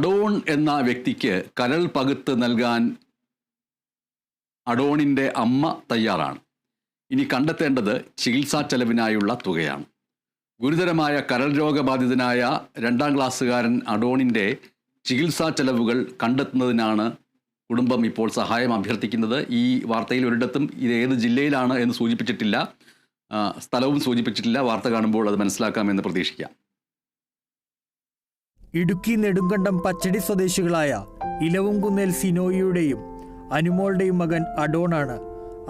Adorn എന്ന വ്യക്തിക്ക് കരൾ പകുത്ത് നൽകാൻ അഡോണിന്റെ അമ്മ തയ്യാറാണ്. ഇനി കണ്ടെത്തേണ്ടത് ചികിത്സാ ചെലവിനായുള്ള തുകയാണ്. ഗുരുതരമായ കരൾ രോഗബാധിതനായ രണ്ടാം ക്ലാസ്സുകാരൻ അഡോണിന്റെ ചികിത്സാ ചെലവുകൾ കണ്ടെത്തുന്നതിനാണ് കുടുംബം ഇപ്പോൾ സഹായം അഭ്യർത്ഥിക്കുന്നത്. ഈ വാർത്തയിൽ ഒരിടത്തും ഇത് ഏത് ജില്ലയിലാണ് എന്ന് സൂചിപ്പിച്ചിട്ടില്ല. സ്ഥലവും സൂചിപ്പിച്ചിട്ടില്ല. വാർത്ത കാണുമ്പോൾ അത് മനസ്സിലാക്കാമെന്ന് പ്രതീക്ഷിക്കാം. ഇടുക്കി നെടുങ്കണ്ടം പച്ചടി സ്വദേശികളായ ഇലവുംകുന്നേൽ സിനോയിയുടെയും അനുമോളുടെയും മകൻ അഡോണാണ്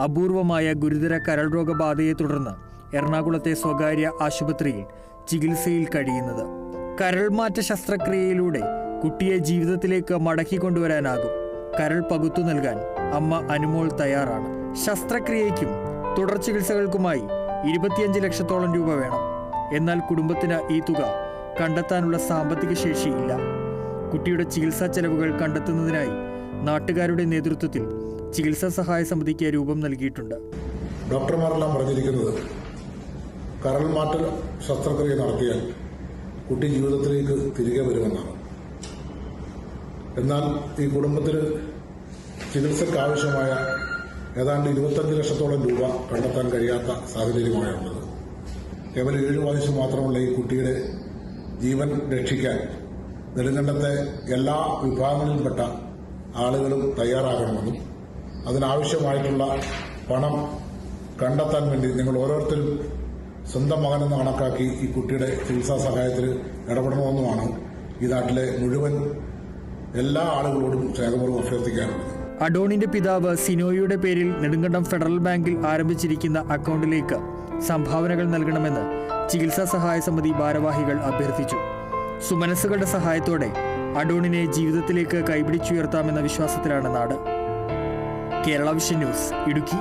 അപൂർവമായ ഗുരുതര കരൾ രോഗബാധയെ തുടർന്ന് എറണാകുളത്തെ സ്വകാര്യ ആശുപത്രിയിൽ ചികിത്സയിൽ കഴിയുന്നത്. കരൾമാറ്റ ശസ്ത്രക്രിയയിലൂടെ കുട്ടിയെ ജീവിതത്തിലേക്ക് മടക്കി കൊണ്ടുവരാനാകും. കരൾ പകുത്തു നൽകാൻ അമ്മ അനുമോൾ തയ്യാറാണ്. ശസ്ത്രക്രിയയ്ക്കും തുടർ ചികിത്സകൾക്കുമായി ഇരുപത്തിയഞ്ച് ലക്ഷത്തോളം രൂപ വേണം. എന്നാൽ കുടുംബത്തിന് ഈ തുക കണ്ടെത്താനുള്ള സാമ്പത്തിക ശേഷിയില്ല. കുട്ടിയുടെ ചികിത്സാ ചെലവുകൾ കണ്ടെത്തുന്നതിനായി നാട്ടുകാരുടെ നേതൃത്വത്തിൽ ചികിത്സാ സഹായ സമിതിക്ക് രൂപം നൽകിയിട്ടുണ്ട്. ഡോക്ടർമാരെല്ലാം പറഞ്ഞിരിക്കുന്നത് കരൾ മാറ്റ ശസ്ത്രക്രിയ നടത്തിയാൽ കുട്ടി ജീവിതത്തിലേക്ക് തിരികെ വരുമെന്നാണ്. എന്നാൽ ഈ കുടുംബത്തിന് ചികിത്സയ്ക്ക് ആവശ്യമായ ഏതാണ്ട് ഇരുപത്തഞ്ച് ലക്ഷത്തോളം രൂപ കണ്ടെത്താൻ കഴിയാത്ത സാഹചര്യമാണുള്ളത്. കേവലം ഏഴ് വയസ്സ് മാത്രമുള്ള ഈ കുട്ടിയുടെ ജീവൻ രക്ഷിക്കാൻ നെടുങ്കണ്ടത്തെ എല്ലാ വിഭാഗങ്ങളിൽപ്പെട്ട ആളുകളും തയ്യാറാകണമെന്നും അതിനാവശ്യമായിട്ടുള്ള പണം കണ്ടെത്താൻ വേണ്ടി നിങ്ങൾ ഓരോരുത്തരും സ്വന്തം മകനെന്ന് കണക്കാക്കി ഈ കുട്ടിയുടെ ചികിത്സാ സഹായത്തിൽ ഇടപെടണമെന്നുമാണ് ഈ നാട്ടിലെ മുഴുവൻ എല്ലാ ആളുകളോടും സ്നേഹപൂർവം അഭ്യർത്ഥിക്കാറുള്ളത്. അഡോണിന്റെ പിതാവ് സിനോയിയുടെ പേരിൽ നെടുങ്കണ്ടം ഫെഡറൽ ബാങ്കിൽ ആരംഭിച്ചിരിക്കുന്ന അക്കൗണ്ടിലേക്ക് സംഭാവനകൾ നൽകണമെന്ന് ചികിത്സാ സഹായ സമിതി ഭാരവാഹികൾ അഭ്യർത്ഥിച്ചു. സുമനസ്സുകളുടെ സഹായത്തോടെ അഡോണിനെ ജീവിതത്തിലേക്ക് കൈപിടിച്ചുയർത്താമെന്ന വിശ്വാസത്തിലാണ് നാട്. Kerala vision news Idukki.